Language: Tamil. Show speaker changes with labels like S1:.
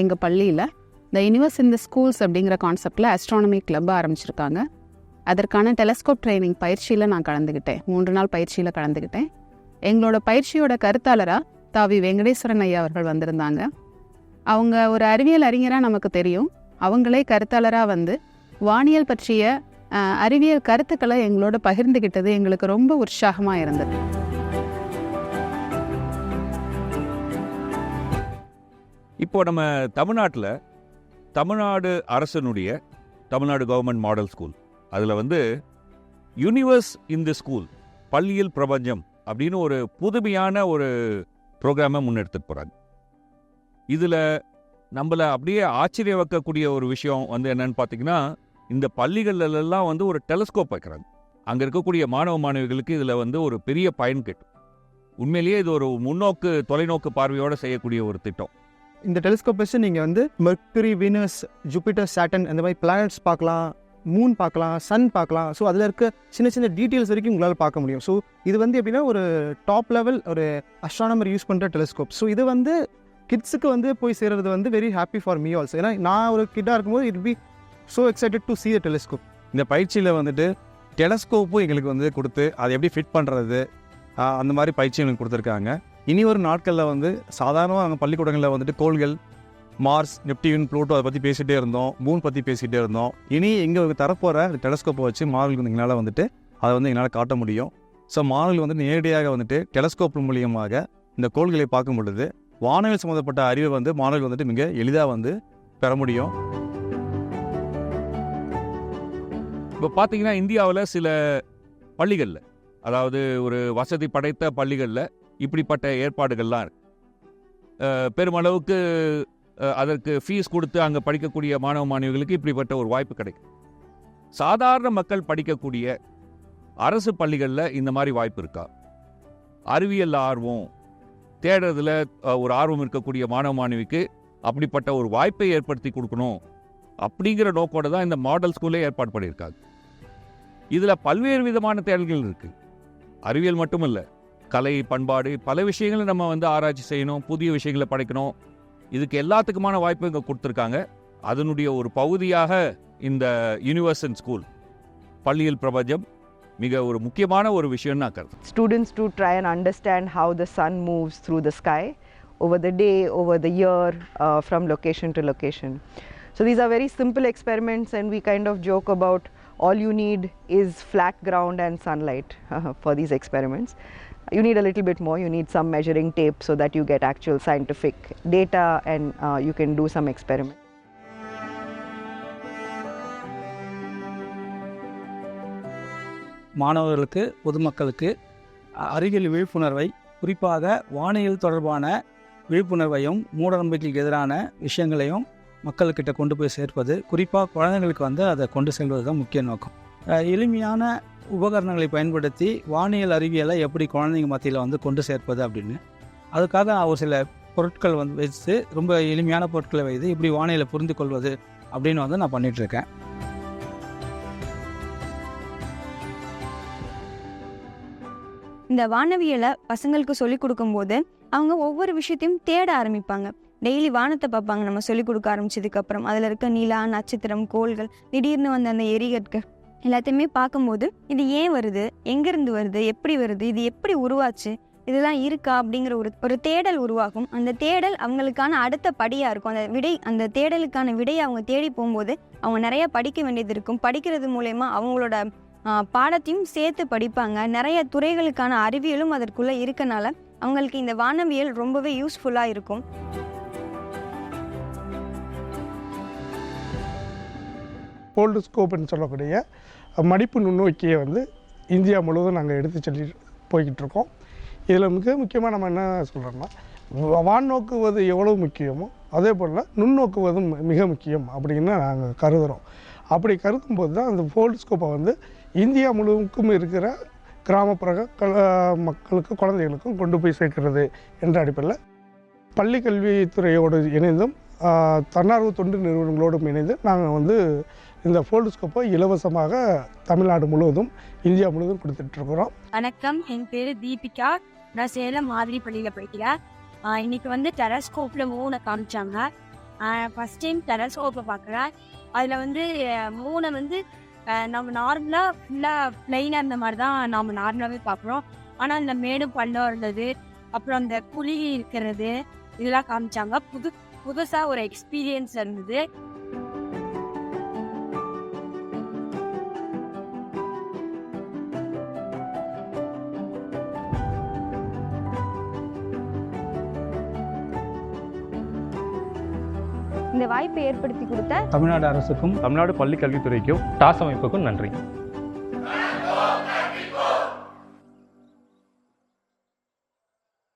S1: எங்கள் பள்ளியில் the universe in the schools அப்படிங்கிற கான்செப்டில் அஸ்ட்ரானமி கிளப் ஆரம்பிச்சிருக்காங்க. அதற்கான டெலஸ்கோப் ட்ரைனிங் பயிற்சியில் நான் கலந்துக்கிட்டேன் மூன்று நாள் பயிற்சியில் கலந்துக்கிட்டேன் எங்களோட பயிற்சியோட கருத்தாளராக தாவி வெங்கடேஸ்வரன் ஐயா அவர்கள் வந்திருந்தாங்க. அவங்க ஒரு அறிவியல் அறிஞராக நமக்கு தெரியும். அவங்களே கருத்தாளராக வந்து வானியல் பற்றிய அறிவியல் கருத்துக்களை எங்களோட பகிர்ந்துக்கிட்டது எங்களுக்கு ரொம்ப உற்சாகமாக இருந்தது.
S2: இப்போ நம்ம தமிழ்நாட்டில் தமிழ்நாடு அரசனுடைய தமிழ்நாடு கவர்மெண்ட் மாடல் ஸ்கூல் அதில் வந்து யூனிவர்ஸ் இன் தி ஸ்கூல் பள்ளியில் பிரபஞ்சம் அப்படின்னு ஒரு புதுமையான ஒரு ப்ரோக்ராமை முன்னெடுத்துட்டு போகிறாங்க இதில் நம்மளை அப்படியே ஆச்சரிய வைக்கக்கூடிய ஒரு விஷயம் வந்து என்னன்னு பார்த்தீங்கன்னா இந்த பள்ளிகள்லாம் வந்து ஒரு டெலஸ்கோப் வைக்கிறாங்க. அங்கே இருக்கக்கூடிய மாணவ மாணவிகளுக்கு இதில் வந்து ஒரு பெரிய பயன் கிட்டும். உண்மையிலேயே இது ஒரு முன்னோக்கு தொலைநோக்கு பார்வையோடு செய்யக்கூடிய ஒரு திட்டம்.
S3: இந்த டெலிஸ்கோப் வச்சு நீங்கள் வந்து மெர்க்ரி வீனஸ் ஜூபிட்டர் சாட்டன் அந்த மாதிரி பிளானட்ஸ் பார்க்கலாம் மூன் பார்க்கலாம் சன் பார்க்கலாம். ஸோ அதில் இருக்க சின்ன சின்ன டீட்டெயில்ஸ் வரைக்கும் உங்களால் பார்க்க முடியும். ஸோ இது வந்து எப்படின்னா ஒரு டாப் லெவல் ஒரு அஸ்ட்ரானமர் யூஸ் பண்ணுற டெலிஸ்கோப் ஸோ இது வந்து கிட்ஸுக்கு வந்து போய் சேர்றது வந்து very happy for me also ஏன்னா நான் ஒரு கிட்டாக இருக்கும்போது it be so excited to see the telescope
S4: இந்த பயிற்சியில் வந்துட்டு டெலஸ்கோப்பும் எங்களுக்கு வந்து கொடுத்து அதை எப்படி ஃபிட் பண்ணுறது அந்த மாதிரி பயிற்சி எங்களுக்கு கொடுத்துருக்காங்க. இனி ஒரு நாட்களில் வந்து சாதாரணமாக நாங்கள் பள்ளிக்கூடங்களில் வந்துட்டு கோள்கள் மார்ஸ் நெப்டியூன் ப்ளூட்டோ அதை பற்றி பேசிகிட்டே இருந்தோம் மூன் பற்றி பேசிகிட்டே இருந்தோம். இனி எங்களுக்கு தரப்போகிற அந்த டெலஸ்கோப்பை வச்சு மாணவர்களுக்கு வந்து எங்களால் வந்துட்டு அதை வந்து எங்களால் காட்ட முடியும். ஸோ மாணவர்கள் வந்து நேரடியாக வந்துட்டு டெலஸ்கோப் மூலியமாக இந்த கோள்களை பார்க்கும் பொழுது வானவில் சம்மந்தப்பட்ட அறிவை வந்து மாணவர்கள் வந்துட்டு மிக எளிதாக வந்து பெற முடியும்.
S2: இப்போ பார்த்தீங்கன்னா இந்தியாவில் சில பள்ளிகளில் அதாவது ஒரு வசதி படைத்த பள்ளிகளில் இப்படிப்பட்ட ஏற்பாடுகள்லாம் இருக்கு. பெருமளவுக்கு அதற்கு ஃபீஸ் கொடுத்து அங்கே படிக்கக்கூடிய மாணவ மாணவிகளுக்கு இப்படிப்பட்ட ஒரு வாய்ப்பு கிடைக்கும் சாதாரண மக்கள் படிக்கக்கூடிய அரசு பள்ளிகளில் இந்த மாதிரி வாய்ப்பு இருக்கா? அறிவியல் ஆர்வம் தேடுறதுல ஒரு ஆர்வம் இருக்கக்கூடிய மாணவ மாணவிக்கு அப்படிப்பட்ட ஒரு வாய்ப்பை ஏற்படுத்தி கொடுக்கணும் அப்படிங்கிற நோக்கோட தான் இந்த மாடல் ஸ்கூலே ஏற்பாடு பண்ணியிருக்காங்க. இதில் பல்வேறு விதமான தேடல்கள் இருக்குது அறிவியல் மட்டும் இல்லை கலை பண்பாடு பல விஷயங்களை நம்ம வந்து ஆராய்ச்சி செய்யணும் புதிய விஷயங்களை படைக்கணும் இதுக்கு எல்லாத்துக்குமான வாய்ப்பு இங்கே கொடுத்துருக்காங்க அதனுடைய ஒரு பகுதியாக இந்த யூனிவர்சல் ஸ்கூல் பள்ளியில் பிரபஞ்சம் மிக ஒரு முக்கியமான ஒரு விஷயம் நான்
S5: students to try and understand how the sun moves through the sky over the day over the year from location to location so these are very simple experiments and we kind of joke about all you need is flat ground and sunlight for these experiments. You need a little bit more. You need some measuring tape so that you get actual scientific data and uh, you can do some experiments.
S6: மாணவர்களுக்கு பொதுமக்களுக்கு அ- அறிவியல் விழிப்புணர்வை குறிப்பாக வானியல் தொடர்பான விழிப்புணர்வையும் மூடநம்பிக்கைக்கு எதிரான விஷயங்களையும் மக்கள்கிட்ட கொண்டு போய் சேர்ப்பது குறிப்பாக குழந்தைங்களுக்கு வந்து அதை கொண்டு செல்வது தான் முக்கிய நோக்கம். எளிமையான உபகரணங்களை பயன்படுத்தி வானியல் அறிவியலை எப்படி குழந்தைங்க மத்தியில் வந்து கொண்டு சேர்ப்பது அப்படின்னு. அதுக்காக ஒரு சில பொருட்கள் வந்து வச்சு ரொம்ப எளிமையான பொருட்களை வைத்து இப்படி வானியலை புரிந்து கொள்வது அப்படின்னு வந்து நான் பண்ணிகிட்ருக்கேன்
S7: இந்த வானவியலை பசங்களுக்கு சொல்லிக் கொடுக்கும்போது அவங்க ஒவ்வொரு விஷயத்தையும் தேட ஆரம்பிப்பாங்க. டெய்லி வானத்தை பார்ப்பாங்க. நம்ம சொல்லிக் கொடுக்க ஆரம்பிச்சதுக்கப்புறம் அதில் இருக்க நிலா நட்சத்திரம் கோள்கள் திடீர்னு வந்த அந்த எரிகற்கள் எல்லாத்தையுமே பார்க்கும்போது இது ஏன் வருது? எங்கேருந்து வருது? எப்படி வருது? இது எப்படி உருவாச்சு? இதெல்லாம் இருக்கா? அப்படிங்கிற ஒரு ஒரு தேடல் உருவாகும். அந்த தேடல் அவங்களுக்கான அடுத்த படியாக இருக்கும். அந்த விடை அந்த தேடலுக்கான விடையை அவங்க தேடி போகும்போது அவங்க நிறையா படிக்க வேண்டியது இருக்கும். படிக்கிறது மூலயமா அவங்களோட பாடத்தையும் சேர்த்து படிப்பாங்க. நிறைய துறைகளுக்கான அறிவியலும் அதற்குள்ளே இருக்கனால அவங்களுக்கு இந்த வானவியல் ரொம்பவே யூஸ்ஃபுல்லாக இருக்கும்.
S8: போல்டுஸ்கோப்னு சொல்லக்கூடிய மடிப்பு நுண்ணோக்கியை வந்து இந்தியா முழுவதும் நாங்கள் எடுத்து சொல்லி போய்கிட்டு இருக்கோம் இதில் மிக முக்கியமாக நம்ம என்ன சொல்கிறோம்னா வான்னோக்குவது எவ்வளோ முக்கியமோ அதே போல் நுண்ணோக்குவதும் மிக முக்கியம் அப்படின்னு நாங்கள் கருதுகிறோம் அப்படி கருதும்போது தான் அந்த போல்டுஸ்கோப்பை வந்து இந்தியா முழுவதுக்கும் இருக்கிற கிராமப்புற மக்களுக்கு குழந்தைகளுக்கும் கொண்டு போய் சேர்க்கிறது என்ற அடிப்படையில் பள்ளி கல்வித்துறையோடு இணைந்தும் தன்னார்வ தொண்டு நிறுவனங்களோடும் இணைந்து நாங்கள் வந்து இந்த ஃபோல்டுஸ்கோப்பை இலவசமாக தமிழ்நாடு முழுவதும் இந்தியா முழுவதும் கொடுத்துட்ருக்குறோம்.
S9: வணக்கம். என் பேர் தீபிகா. நான் சேலம் மாதிரி பள்ளியில் படிக்கிறேன் இன்னைக்கு வந்து டெரஸ்கோப்பில் மூணை காமிச்சாங்க. ஃபஸ்ட் டைம் டெரஸ்கோப்பை பார்க்குறேன். அதில் வந்து மூணை வந்து நம்ம நார்மலாக ஃபுல்லாக பிளெயினாக இருந்த மாதிரி தான் நாம் நார்மலாகவே பார்க்குறோம். ஆனால் இந்த மேடும் பள்ளம் இருந்தது. அப்புறம் அந்த குழி இருக்கிறது இதெல்லாம் காமிச்சாங்க. புது புதுசாக ஒரு எக்ஸ்பீரியன்ஸ் இருந்தது.
S7: இந்த வாய்ப்பை ஏற்படுத்தி கொடுத்த
S6: தமிழ்நாடு அரசுக்கும்
S4: தமிழ்நாடு பள்ளி கல்வித்துறைக்கும்
S10: டாஸ் அமைப்புக்கும் நன்றி.